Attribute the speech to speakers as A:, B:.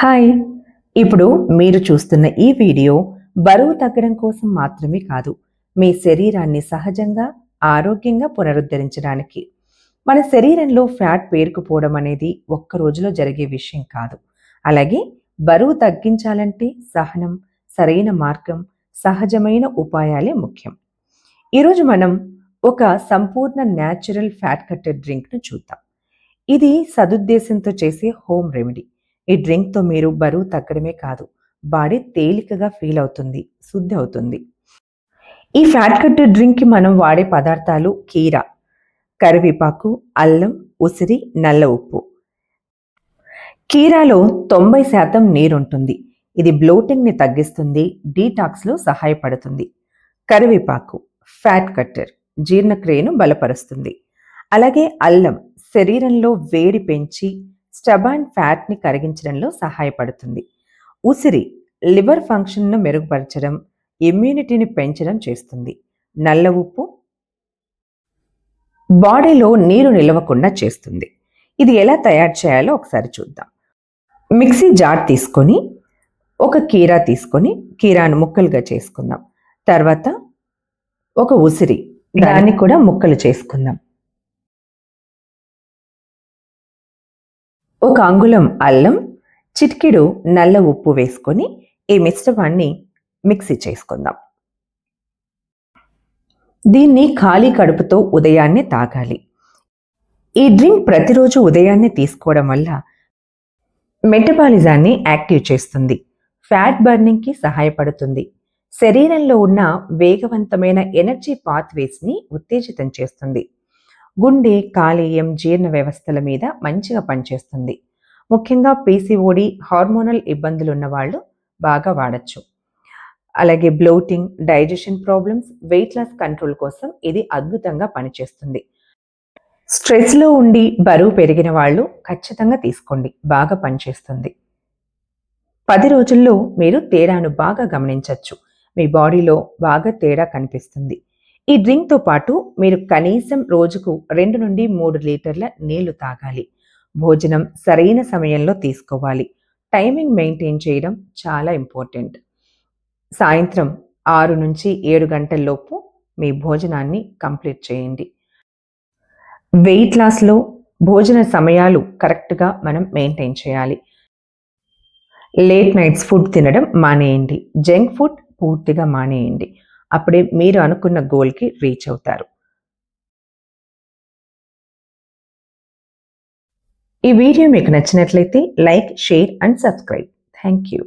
A: Hi. ఇప్పుడు మీరు చూస్తున్న ఈ వీడియో బరువు తగ్గడం కోసం మాత్రమే కాదు మీ శరీరాన్ని సహజంగా ఆరోగ్యంగా పునరుద్ధరించడానికి. మన శరీరంలో ఫ్యాట్ పేరుకుపోవడం అనేది ఒక్క రోజులో జరిగే విషయం కాదు. అలాగే బరువు తగ్గించాలంటే సహనం సరైన మార్గం సహజమైన ఉపాయాలే ముఖ్యం. ఈరోజు మనం ఒక సంపూర్ణ న్యాచురల్ ఫ్యాట్ కట్టెడ్ డ్రింక్ను చూద్దాం. ఇది సదుద్దేశంతో చేసే హోమ్ రెమెడీ. ఈ డ్రింక్తో మీరు బరువు తగ్గడమే కాదు బాడీ తేలికగా ఫీల్ అవుతుంది శుద్ధి అవుతుంది. ఈ ఫ్యాట్ కట్ డ్రింక్కి మనం వాడే పదార్థాలు కీర కరివేపాకు అల్లం ఉసిరి నల్ల ఉప్పు. కీరాలో తొంభై శాతం నీరుంటుంది. ఇది బ్లోటింగ్ని తగ్గిస్తుంది డీటాక్స్లో సహాయపడుతుంది. కరివేపాకు ఫ్యాట్ కట్టర్ జీర్ణక్రియను బలపరుస్తుంది. అలాగే అల్లం శరీరంలో వేడి పెంచి స్టబాన్ ఫ్యాట్ని కరిగించడంలో సహాయపడుతుంది. ఉసిరి లివర్ ఫంక్షన్ను మెరుగుపరచడం ఇమ్యూనిటీని పెంచడం చేస్తుంది. నల్ల ఉప్పు బాడీలో నీరు నిలవకుండా చేస్తుంది. ఇది ఎలా తయారు చేయాలో ఒకసారి చూద్దాం. మిక్సీ జార్ తీసుకొని ఒక కీరా తీసుకొని కీరాను ముక్కలుగా చేసుకుందాం. తర్వాత ఒక ఉసిరి దాన్ని కూడా ముక్కలు చేసుకుందాం. ఒక అంగుళం అల్లం చిటికెడు నల్ల ఉప్పు వేసుకొని ఈ మిశ్రమాన్ని మిక్సీ చేసుకుందాం. దీన్ని ఖాళీ కడుపుతో ఉదయాన్నే తాగాలి. ఈ డ్రింక్ ప్రతిరోజు ఉదయాన్నే తీసుకోవడం వల్ల మెటబాలిజాన్ని యాక్టివ్ చేస్తుంది ఫ్యాట్ బర్నింగ్కి సహాయపడుతుంది శరీరంలో ఉన్న వేగవంతమైన ఎనర్జీ పాత్వేస్ని ఉత్తేజితం చేస్తుంది. గుండె కాలేయం జీర్ణ వ్యవస్థల మీద మంచిగా పనిచేస్తుంది. ముఖ్యంగా పీసీఓడి హార్మోనల్ ఇబ్బందులు ఉన్న వాళ్ళు బాగా వాడచ్చు. అలాగే bloating digestion problems weight loss control కోసం ఇది అద్భుతంగా పనిచేస్తుంది. స్ట్రెస్లో ఉండి బరువు పెరిగిన వాళ్ళు ఖచ్చితంగా తీసుకోండి. బాగా పనిచేస్తుంది. పది రోజుల్లో మీరు తేడాను బాగా గమనించవచ్చు మీ బాడీలో బాగా తేడా కనిపిస్తుంది. ఈ డ్రింక్తో పాటు మీరు కనీసం రోజుకు రెండు నుండి మూడు లీటర్ల నీళ్ళు తాగాలి. భోజనం సరైన సమయంలో తీసుకోవాలి. టైమింగ్ మెయింటైన్ చేయడం చాలా ఇంపార్టెంట్. సాయంత్రం ఆరు నుంచి ఏడు గంటల్లోపు మీ భోజనాన్ని కంప్లీట్ చేయండి. వెయిట్ లాస్లో భోజన సమయాలు కరెక్ట్గా మనం మెయింటైన్ చేయాలి. లేట్ నైట్స్ ఫుడ్ తినడం మానేయండి. జంక్ ఫుడ్ పూర్తిగా మానేయండి. అప్పుడే మీరు అనుకున్న గోల్కి రీచ్ అవుతారు. ఈ వీడియో మీకు నచ్చినట్లయితే like share and subscribe. Thank you